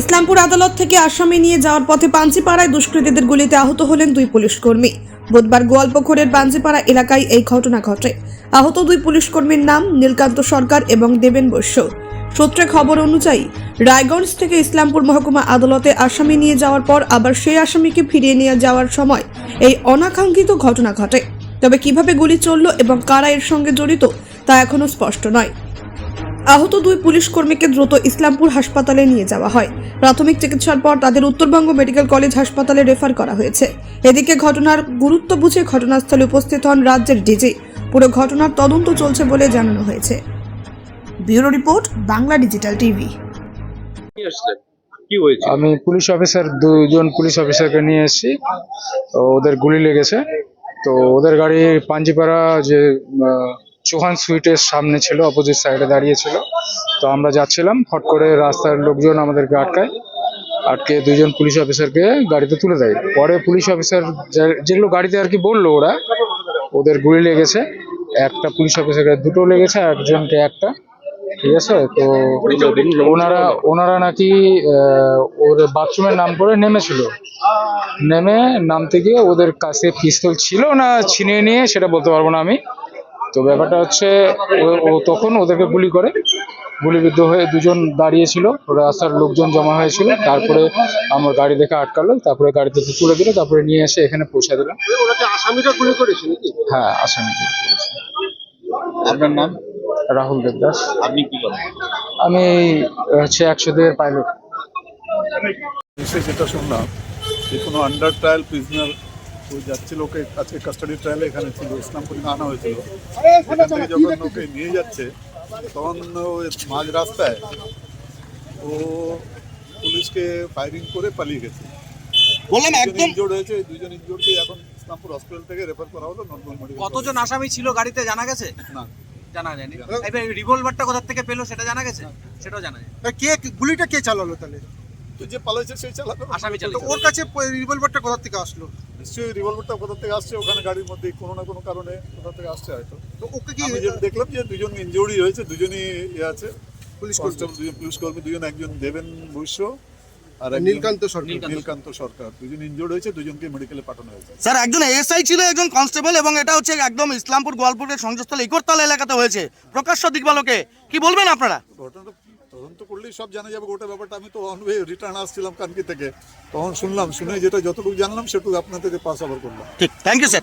ইসলামপুর আদালত থেকে আসামি নিয়ে যাওয়ার পথে পাঞ্চিপাড়ায় দুষ্কৃতীদের গুলিতে আহত হলেন দুই পুলিশ কর্মী। বুধবার গোয়ালপুকুরের পাঞ্জিপাড়া এলাকায় এই ঘটনা ঘটে। আহত দুই পুলিশ কর্মীর নাম নীলকান্ত সরকার এবং দেবেন বৈশ্য। সূত্রে খবর অনুযায়ী, রায়গঞ্জ থেকে ইসলামপুর মহকুমা আদালতে আসামি নিয়ে যাওয়ার পর আবার সেই আসামিকে ফিরিয়ে নিয়ে যাওয়ার সময় এই অনাকাঙ্ক্ষিত ঘটনা ঘটে। তবে কীভাবে গুলি চলল এবং কারা এর সঙ্গে জড়িত তা এখনও স্পষ্ট নয়। আহত দুই পুলিশ কর্মীকে দ্রুত ইসলামপুর হাসপাতালে নিয়ে যাওয়া হয়। প্রাথমিক চিকিৎসার পর তাদের উত্তরবঙ্গ মেডিকেল কলেজ হাসপাতালে রেফার করা হয়েছে। এদিকে ঘটনার গুরুত্ব বুঝে ঘটনাস্থলে উপস্থিত হন রাজ্যের ডিজি। পুরো ঘটনার তদন্ত চলছে বলে জানানো হয়েছে। Bureau report Bangla digital TV. কি হয়েছে? আমি পুলিশ অফিসার দুজন পুলিশ অফিসারকে নিয়ে এসেছি। তো ওদের গুলি লেগেছে। তো ওদের গাড়ি পাঞ্জিপাড়া যে চৌহান সুইটের সামনে ছিল অপোজিট সাইডে দাঁড়িয়ে ছিল। তো আমরা যাচ্ছিলাম ফট করে রাস্তার লোকজন আমাদেরকে আটকায়, আটকে দুজন পুলিশ অফিসারকে গাড়িতে তুলে দেয়। পরে পুলিশ অফিসার যেগুলো গাড়িতে আর কি বলল ওরা, ওদের গুলি লেগেছে। একটা পুলিশ অফিসারকে দুটো লেগেছে একজনকে একটা, ঠিক আছে? তো ওনারা ওনারা নাকি ওদের বাথরুমের নাম করে নেমেছিল। নেমে নামতে গিয়ে ওদের কাছে পিস্তল ছিল না, ছিনিয়ে নিয়ে, সেটা বলতে পারব না আমি। তো ব্যাপারটা হচ্ছে ও- ও তখন ওদেরকে গুলি করে। গুলিবিদ্ধ হয়ে দুজন দাঁড়িয়েছিল রাস্তার লোকজন জমা হয়েছিল। তারপরে আমার গাড়ি দেখে আটকালো তারপরে গাড়ি থেকে তুলে দিল তারপরে নিয়ে এসে এখানে পৌঁছে দিলাম। হ্যাঁ আসামি আপনার নাম? রাহুল দেবদাস। আপনি কি করেন? আমি হচ্ছে একশো দুয়ের পাইলট যেটা শুনলাম যে কোনো আন্ডার ট্রায়াল প্রিজনার ওই যাচ্ছিল ওকে আজকে কাস্টাডি ট্রায়ালে এখানে ছিল ইসলামপুরে আনা হয়েছিল। এখান থেকে যখন ওকে নিয়ে যাচ্ছে তখন ওই মাঝ রাস্তায় ও পুলিশকে ফায়ারিং করে পালিয়ে গেছে। বললাম একদম ইনজোর্ড হয়েছে এই দুজন ইনজোর্ডকে এখন ইসলামপুর হসপিটাল থেকে রেফার করা হলো নর্মাল মেডিকেল কতজন আসামি ছিল গাড়িতে জানা গেছে? না। জানা যায়নি। এবার রিভলভারটা কোথা থেকে পেল সেটা জানা গেছে? সেটাও জানা যায় কে গুলিটা কে চালালো তাহলে? তো যে পালাইছে সেই চালাবে। আসামি চালিয়েছে ওর কাছে রিভলভারটা কোথা থেকে আসলো? নিশ্চয়ই রিভলভারটা কোথা থেকে আসছে? ওখানে গাড়ির মধ্যে কোনো না কোনো কারণে কোথা থেকে আসছে হয়তো। তো ওকে কি আমি যেটা দেখলাম যে দুজন ইনজুরি হয়েছে দুজনই ইয়ে আছে। পুলিশ কনস্টেবল দুজন পুলিশ কর্মী দুজন একজন দেবেন বৈশ্য আর নীলকান্ত সরকার। নীলকান্ত সরকার। দুজন ইনজুর্ড হয়েছে দুজনকে মেডিকেলে পাঠানো হয়েছে। স্যার একজন এএসআই ছিল একজন কনস্টেবল এবং এটা হচ্ছে একদম ইসলামপুর গোয়ালপুরের সংযোগস্থল ইকরতলা এলাকাতে হয়েছে। প্রকাশ্য দিকবালকে কি বলবেন আপনারা? ঘটনাটা তদন্ত করলেই সব জানা যাবে। গোটা ব্যাপারটা আমি তো অন ওয়ে রিটার্ন আসছিলাম কানকি থেকে। তখন শুনলাম শুনে যেটা যতটুকু জানলাম সেটুকু আপনাদেরকে পাস আবার করলাম। ঠিক থ্যাংক ইউ স্যার